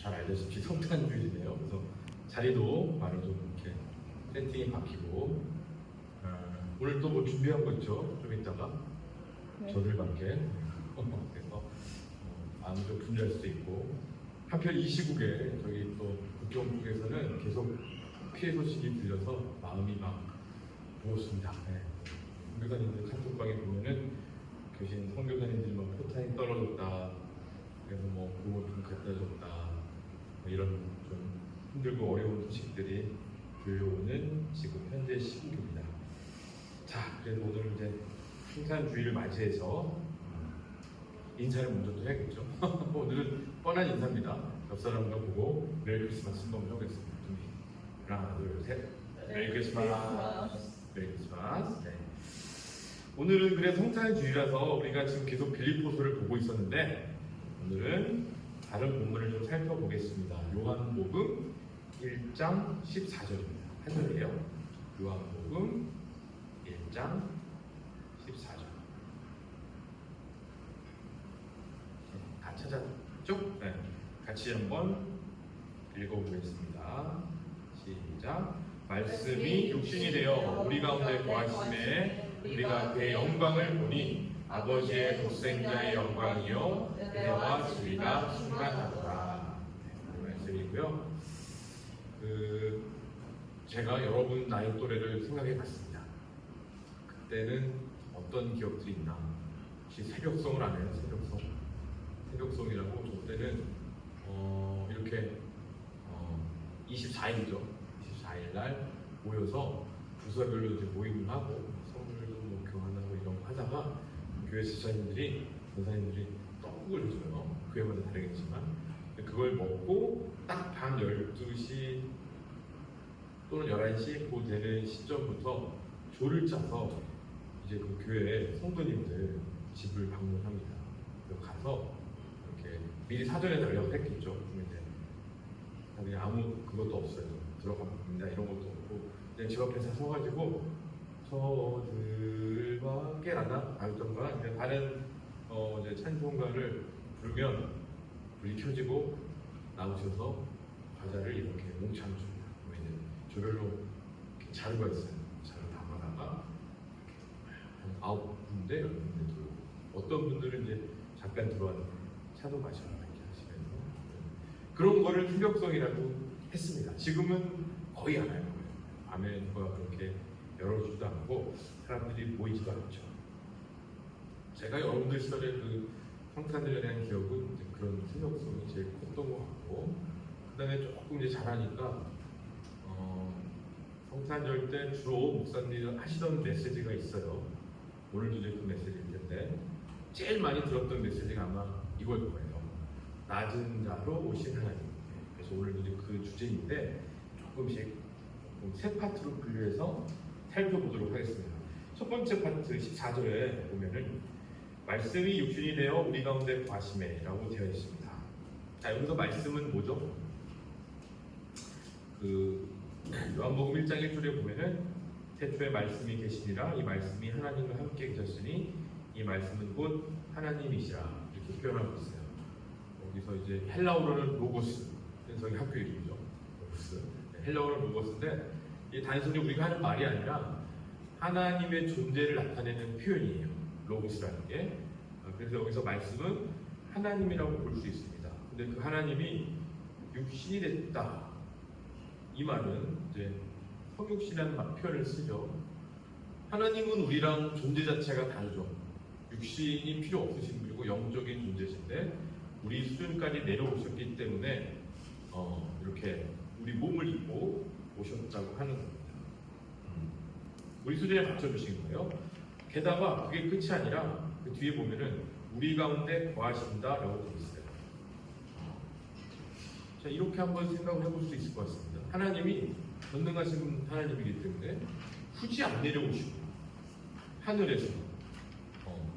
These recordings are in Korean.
잘 알다시피 성탄주일이네요. 그래서 자리도 바로 좀 이렇게 세팅이 바뀌고 어, 오늘 또 뭐 준비한 거 있죠? 좀 이따가 네. 저들밖에 그래서 어, 마음도 분주할 수도 있고 한편 이 시국에 저기 또 국경 쪽에서는 계속 피해 소식이 들려서 마음이 막 무겁습니다. 네. 선교사님들 카톡방에 보면은 교신 선교사님들이 막 포탄이 떨어졌다. 그래서 뭐 구호 좀 갖다 줬다. 뭐 이런 좀 힘들고 어려운 소식들이 들려오는 지금 현재 시국입니다. 자, 그래서 오늘 이제 생산 주의를 맞이해서 인사를 먼저 또 해야겠죠. 오늘은 뻔한 인사입니다. 옆 사람과 보고 메리 크리스마스 한번 해보겠습니다. 준비. 하나, 둘, 셋. 메리 크리스마스. 메리 크리스마스. 네. 오늘은 그래 성탄주의라서 우리가 지금 계속 빌립보서를 보고 있었는데 오늘은 다른 본문을 좀 살펴보겠습니다. 요한복음 1장 14절입니다. 한 절이에요. 요한복음 1장 14절. 다 찾았죠? 네. 같이 한번 읽어보겠습니다. 시작. 말씀이 육신이 되어 우리 가운데 거하심에 우리가 그의 영광을 보니 아버지의 독생자의 영광이요 은혜와 진리가 충만하더라. 네, 그 말씀이고요. 그 제가 여러분 나이 또래를 생각해봤습니다. 그때는 어떤 기억들이 있나? 혹시 새벽송을 안 해요? 새벽송? 새벽송이라고 저 때는 어, 이렇게 어, 24일이죠. 24일 날 모여서 부서별로 이제 모임을 하고 선물도 뭐 교환하고 이런 거 하다가 교회 집사님들이 전사님들이 떡국을 해줘요. 교회마다 다르겠지만 그걸 먹고 딱 밤 12시 또는 11시 그 되는 시점부터 조를 짜서 이제 그 교회 성도님들 집을 방문합니다. 가서 이렇게 미리 사전에 달라고 했겠죠. 그냥 아무 그것도 없어요. 들어갑니다 이런 것도 없고 그냥 집 앞에 서 서가지고 저들과 깨라나 알던가 그냥 다른 어 이제 찬송가를 부르면 불이 켜지고 나오셔서 과자를 이렇게 몽창 줍니다. 이제 조별로 이렇게 자루가 있어요. 자루 담아다가 한 아홉 군데 열 군데 들고 어떤 분들은 이제 잠깐 들어와서 차도 마셔라 이렇게 하시면서 그런 거를 새벽성이라고 했습니다. 지금은 거의 안 하는 거예요. 아멘과 그렇게 열어주지도 않고 사람들이 모이지도 않죠. 제가 여러분들 시절에 그 성탄절에 대한 기억은 이제 그런 새벽성이 제일 컸던 것 같고 그 다음에 조금 이제 잘하니까 어, 성탄절 때 주로 목사님이 하시던 메시지가 있어요. 오늘도 이제 그 메시지일 텐데 제일 많이 들었던 메시지가 아마 이걸 거예요. 낮은 자로 오신 하나님. 그래서 오늘도 이제 그 주제인데 조금씩 조금 세 파트로 분류해서 살펴보도록 하겠습니다. 첫 번째 파트 14절에 보면은 말씀이 육신이 되어 우리 가운데 과심해라고 되어 있습니다. 자 여기서 말씀은 뭐죠? 그 요한복음 1장 1절에 보면은 태초에 말씀이 계시니라 이 말씀이 하나님과 함께 계셨으니 이 말씀은 곧 하나님이시라 이렇게 표현하고 있어요. 여기서 이제 헬라어로는 로고스 현성이 학교 이름이죠. 로고스 네, 헬라어로는 로고스인데 이 단순히 우리가 하는 말이 아니라 하나님의 존재를 나타내는 표현이에요. 로고스라는 게 어, 그래서 여기서 말씀은 하나님이라고 볼 수 있습니다. 근데 그 하나님이 육신이 됐다. 이 말은 이제 성육신이라는 말- 표현을 쓰죠. 하나님은 우리랑 존재 자체가 다르죠. 육신이 필요 없으신 분이고 영적인 존재신데 우리 수준까지 내려오셨기 때문에 어, 이렇게 우리 몸을 입고 오셨다고 하는 겁니다. 음. 우리 수준에 맞춰주신 거예요. 게다가 그게 끝이 아니라 그 뒤에 보면은 우리 가운데 거하신다 라고 되어 있어요. 자 이렇게 한번 생각을 해볼 수 있을 것 같습니다. 하나님이 전능하신 하나님이기 때문에 굳이 안 내려오시고 하늘에서 어,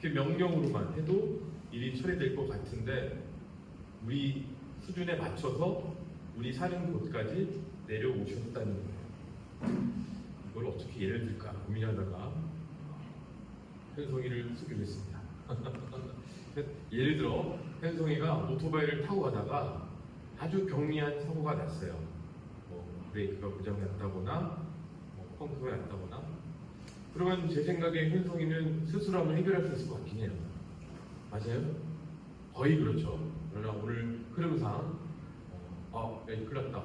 그 명령으로만 해도 일이 처리될 것 같은데 우리 수준에 맞춰서 우리 사는 곳까지 내려오셨다는 거예요. 이걸 어떻게 예를 들까 고민하다가 현송이를 쓰기로 했습니다. 예를 들어 현송이가 오토바이를 타고 가다가 아주 경미한 사고가 났어요. 뭐 브레이크가 고장났다거나 뭐 펑크가 났다거나 그러면 제 생각에 현송이는 스스로 한번 해결할 수 있을 것 같긴 해요. 맞아요? 거의 그렇죠. 그러나 오늘 흐름상 어, 아, 야, 큰일 났다.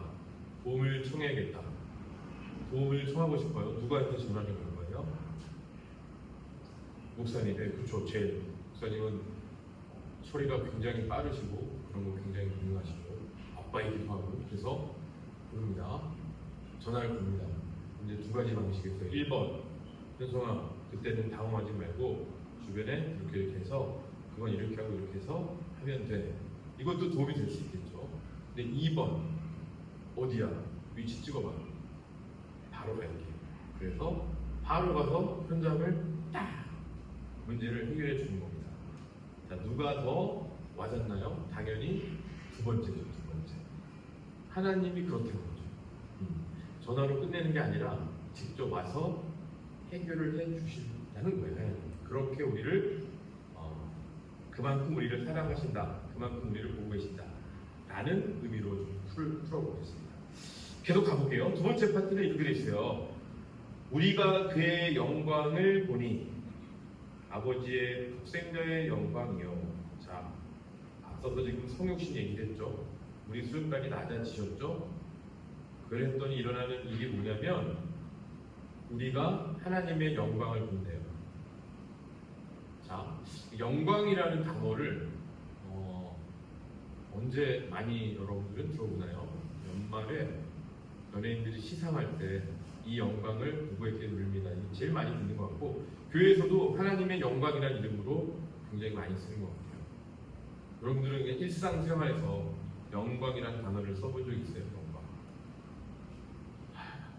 도움을 청해야겠다. 도움을 청하고 싶어요. 누구한테 전화를 걸 거예요? 목사님, 네, 그렇죠. 제 목사님은 소리가 굉장히 빠르시고 그런 거 굉장히 유명하시고 아빠이기도 하고 그래서 부릅니다. 전화를 겁니다. 이제 두 가지 방식이 있어요. 1번 현성아 그때는 당황하지 말고 주변에 이렇게 이렇게 해서 그건 이렇게 하고 이렇게 해서 하면 돼. 이것도 도움이 될 수 있겠죠. 근데 2번 어디야? 위치 찍어봐. 바로 갈게. 그래서 바로 가서 현장을 딱 문제를 해결해 주는 겁니다. 자, 누가 더 와닿나요? 당연히 두 번째죠, 두 번째. 하나님이 그렇다는 거죠. 음, 전화로 끝내는 게 아니라 직접 와서 해결을 해 주신다는 거예요. 그렇게 우리를 어, 그만큼 우리를 사랑하신다, 그만큼 우리를 보고 계신다. 라는 의미로 좀 풀, 풀어보겠습니다. 계속 가볼게요. 두 번째 파트는 이렇게 돼 있어요. 우리가 그의 영광을 보니 아버지의 독생자의 영광이요. 자, 앞서서 지금 성육신 얘기했죠. 우리 수요까지 낮아지셨죠. 그랬더니 일어나는 일이 뭐냐면 우리가 하나님의 영광을 본대요. 자, 영광이라는 단어를 어, 언제 많이 여러분들은 들어보나요? 연말에 연예인들이 시상할 때 이 영광을 누구에게 돌립니다. 이게 제일 많이 듣는 것 같고 교회에서도 하나님의 영광이라는 이름으로 굉장히 많이 쓰는 것 같아요. 여러분들은 그냥 일상생활에서 영광이라는 단어를 써본 적 있어요? 영광. 하,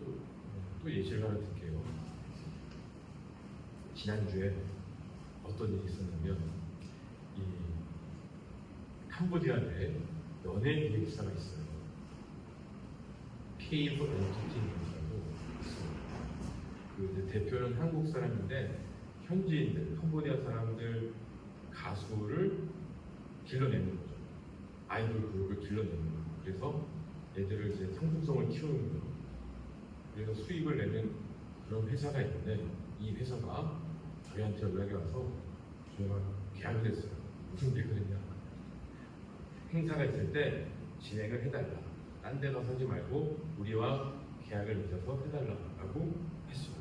또, 또 예시를 하나 드릴게요. 지난주에 어떤 일이 있었냐면 이 캄보디아에 연예인 기획사가 있어요. 케이브 엔터테인먼트라고. 그 대표는 한국 사람인데 현지인들, 캄보디아 사람들 가수를 길러내는 거죠. 아이돌 그룹을 길러내는 거예요. 그래서 얘들을 이제 상품성을 키우는 거예요. 그래서 수익을 내는 그런 회사가 있는데 이 회사가 저희한테 연락이 와서 저희가 계약을 했어요. 무슨 계약을 했냐? 행사가 있을 때 진행을 해달라. 딴 데서 하지 말고 우리와 계약을 맺어서 해달라고 했어요.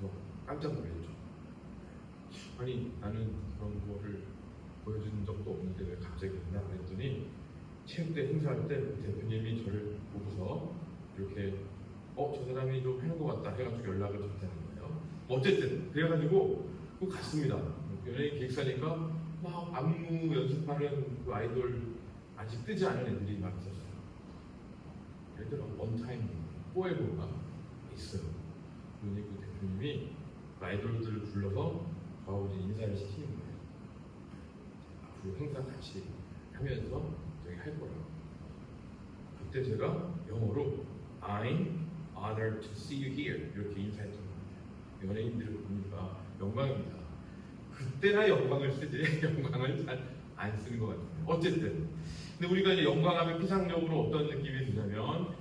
그래서 깜짝 놀랐죠. 아니 나는 그런 거를 보여준 적도 없는데 왜 갑자기 했나 그랬더니 체육대 행사할 때 대표님이 저를 보고서 이렇게 어 저 사람이 좀 하는 것 같다 해가지고 연락을 줬다는 거예요. 어쨌든 그래가지고 그 갔습니다. 연예인 기획사니까 막 안무 연습하는 그 아이돌 아직 뜨지 않은 애들이 막 있었어요. 예를 들어 원타임 포에버가 있어요. 그러니 그 대표님이 그 아이돌들을 불러서 저하고 인사를 시키는 거예요. 앞으로 행사 같이 하면서 저희 할 거라고. 그때 제가 영어로 I'm honored to see you here 이렇게 인사했던 거예요. 연예인들을 보니까 영광입니다. 그때나 영광을 쓰지 영광을 잘 안 쓰는 것 같아요. 어쨌든 근데 우리가 이제 영광하면 피상적으로 어떤 느낌이 드냐면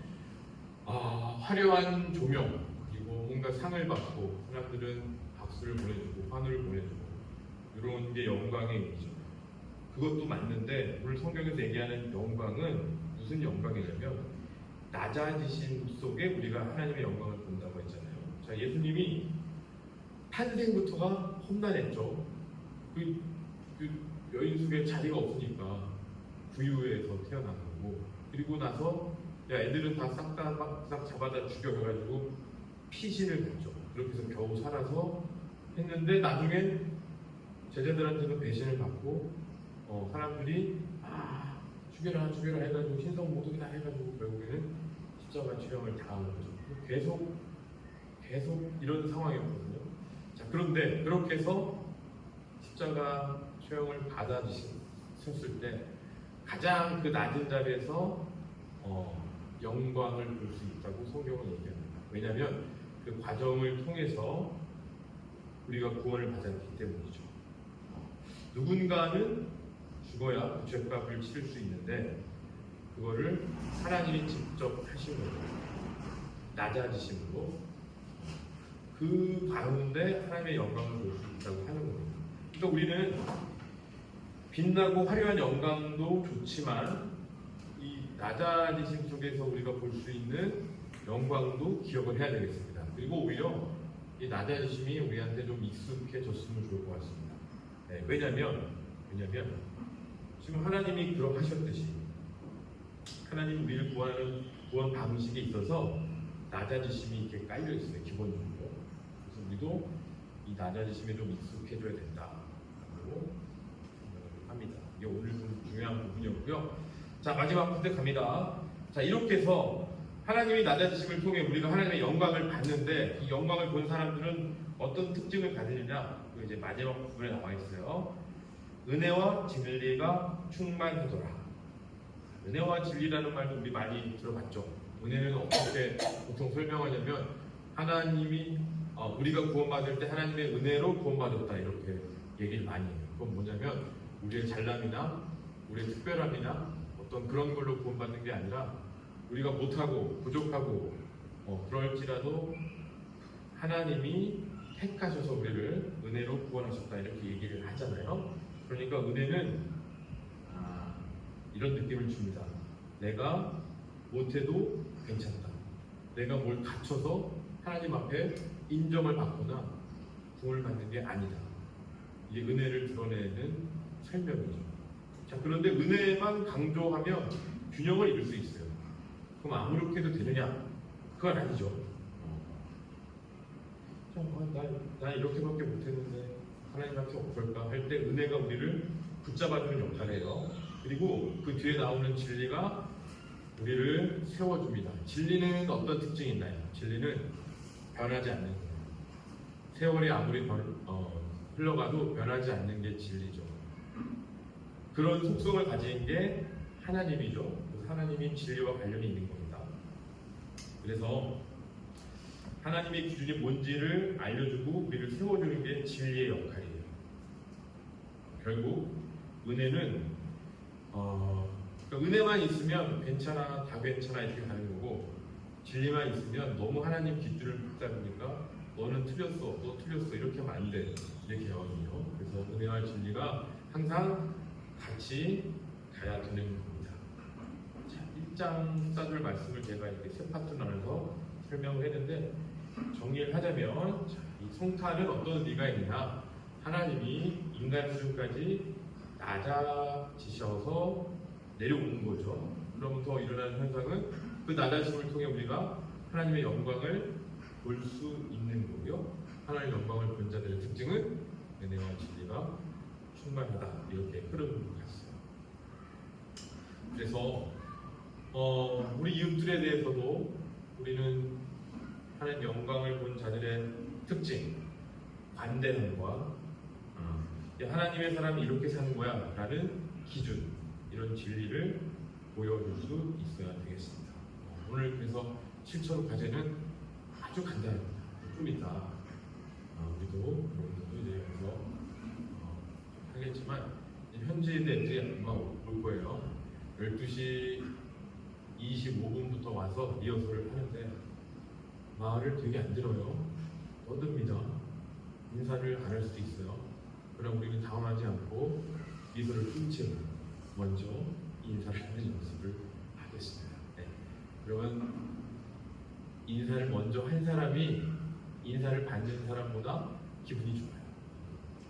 아 화려한 조명 그리고 뭔가 상을 받고 사람들은 박수를 보내주고 환호를 보내주고 이런 게 영광의 의미죠. 그것도 맞는데 오늘 성경에서 얘기하는 영광은 무슨 영광이냐면 낮아지신 속에 우리가 하나님의 영광을 본다고 했잖아요. 자 예수님이 탄생부터가 험난했죠. 그, 속에 자리가 없으니까 부유에서 태어난 거고 그리고 나서 야 애들은 다 싹다싹 잡아다 죽여가지고 피신을 했죠. 그렇게 해서 겨우 살아서 했는데 나중에 제자들한테도 배신을 받고 어, 사람들이 아 죽여라 죽여라 해가지고 신성 모독이다 해가지고 결국에는 십자가 취형을 당한 거죠. 계속 계속 이런 상황이었거든요. 자 그런데 그렇게 해서 십자가 취형을 받아주셨을 때 가장 그 낮은 자리에서 어, 영광을 볼 수 있다고 성경은 얘기합니다. 왜냐하면 그 과정을 통해서 우리가 구원을 받았기 때문이죠. 어, 누군가는 죽어야 그 죄값을 치를 수 있는데 그거를 하나님이 직접 하신 거예요. 낮아지심으로 그 가운데 하나님의 영광을 볼 수 있다고 하는 거예요. 그러니까 우리는 빛나고 화려한 영광도 좋지만 이 낮아지심 속에서 우리가 볼 수 있는 영광도 기억을 해야 되겠습니다. 그리고 오히려 이 낮아지심이 우리한테 좀 익숙해졌으면 좋을 것 같습니다. 네, 왜냐면 왜냐면 지금 하나님이 그러하셨듯이 하나님 우리를 구하는 구원 방식에 있어서 낮아지심이 이렇게 깔려 있어요 기본적으로. 그래서 우리도 이 낮아지심에 좀 익숙해져야 생각을 합니다. 이게 오늘 좀 중요한 부분이었고요. 자 마지막 선택 갑니다. 자 이렇게 해서 하나님이 낮아지심을 통해 우리가 하나님의 영광을 받는데 이 영광을 본 사람들은 어떤 특징을 가지느냐? 그 이제 마지막 부분에 나와 있어요. 은혜와 진리가 충만하더라. 은혜와 진리라는 말도 우리 많이 들어봤죠. 은혜는 어떻게 보통 설명하냐면 하나님이 어, 우리가 구원받을 때 하나님의 은혜로 구원받았다 이렇게 얘기를 많이 해요. 그건 뭐냐면 우리의 잘남이나 우리의 특별함이나 어떤 그런 걸로 구원받는 게 아니라 우리가 못하고 부족하고 어, 그럴지라도 하나님이 택하셔서 우리를 은혜로 구원하셨다 이렇게 얘기를 하잖아요. 그러니까 은혜는 아, 이런 느낌을 줍니다. 내가 못해도 괜찮다. 내가 뭘 갖춰서 하나님 앞에 인정을 받거나 구원을 받는 게 아니다. 이게 은혜를 드러내는 설명이죠. 자, 그런데 은혜만 강조하면 균형을 잃을 수 있어요. 그럼 아무렇게 해도 되느냐? 그건 아니죠. 어. 자, 어, 난, 난 이렇게밖에 못했는데 하나님한테 어떨까 할 때 은혜가 우리를 붙잡아주는 역할을 해요. 그리고 그 뒤에 나오는 진리가 우리를 세워줍니다. 진리는 어떤 특징이 있나요? 진리는 변하지 않는. 세월이 아무리 변- 어, 흘러가도 변하지 않는 게 진리죠. 그런 속성을 가진 게 하나님이죠. 하나님이 진리와 관련이 있는 겁니다. 그래서 하나님의 기준이 뭔지를 알려주고 우리를 세워주는 게 진리의 역할이에요. 결국 은혜는 어, 그러니까 은혜만 있으면 괜찮아, 다 괜찮아 이렇게 가는 거고 진리만 있으면 너무 하나님 깃들을 보니까 너는 틀렸어, 너 틀렸어 이렇게 하면 안 돼. 이렇게 하거든요. 그래서 은혜와 진리가 항상 같이 가야 되는 겁니다. 자, 1장 싸줄 말씀을 제가 이렇게 세 파트 나눠서 설명을 했는데 정리를 하자면 자, 이 성탄은 어떤 의미가 있느냐? 하나님이 인간 수준까지 낮아지셔서 내려오는 거죠. 그러면서 일어나는 현상은 그 낮아짐을 통해 우리가 하나님의 영광을 볼 수 있는 거고요. 하나님의 영광을 본 자들의 특징은 은혜와 진리가 충만하다 이렇게 흐름을 갔어요. 그래서 어, 우리 이웃들에 대해서도 우리는 하나님 영광을 본 자들의 특징, 관대함과 어, 야, 하나님의 사람이 이렇게 사는 거야 라는 기준, 이런 진리를 보여줄 수 있어야 되겠습니다. 어, 오늘 그래서 실천 과제는 아주 간단합니다. 좀 이따 어, 우리도 여러분들도 이제 여기서 어, 하겠지만 이제 현지인 애들이 아마 올 거예요. 12시 25분부터 와서 리허설을 하는데 말을 되게 안 들어요. 떠듭니다. 인사를 안 할 수도 있어요. 그럼 우리는 당황하지 않고 미소를 훔치고 먼저 인사를 하는 연습을. 그러면 인사를 먼저 한 사람이 인사를 받는 사람보다 기분이 좋아요.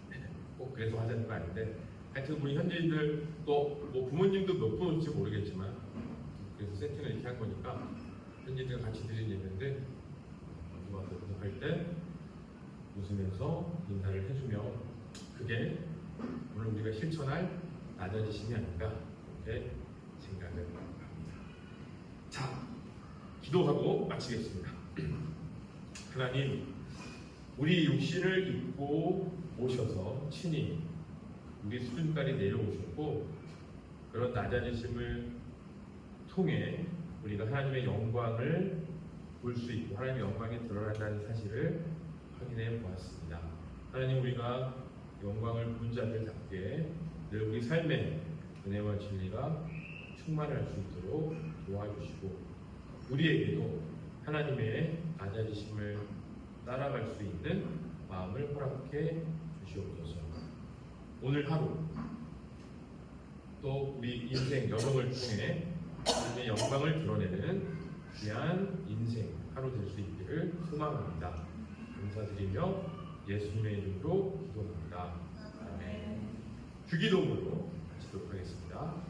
네. 꼭 그래서 하자는 거 아닌데 하여튼 우리 현지인들 또 뭐 부모님도 몇 분 올지 모르겠지만 그래서 세팅을 이렇게 한 거니까 현지인들 같이 드린 예배인데 와서 응답할 때 웃으면서 인사를 해주며 그게 오늘 우리가 실천할 낮아지심이 아닌가 이렇게 생각을 합니다. 자, 기도하고 마치겠습니다. 하나님, 우리 육신을 입고 오셔서 친히 우리 수준까지 내려오셨고 그런 낮아지심을 통해 우리가 하나님의 영광을 볼 수 있고 하나님의 영광이 드러난다는 사실을 확인해 보았습니다. 하나님 우리가 영광을 본 자들답게 늘 우리 삶에 은혜와 진리가 충만할 수 있도록 도와주시고 우리에게도 하나님의 아자리심을 따라갈 수 있는 마음을 허락해 주시옵소서. 오늘 하루 또 우리 인생 여정을 통해 하나님의 영광을 드러내는 귀한 인생 하루 될 수 있기를 소망합니다. 감사드리며 예수님의 이름으로 기도합니다. 아멘. 주기도문으로 마치도록 하겠습니다.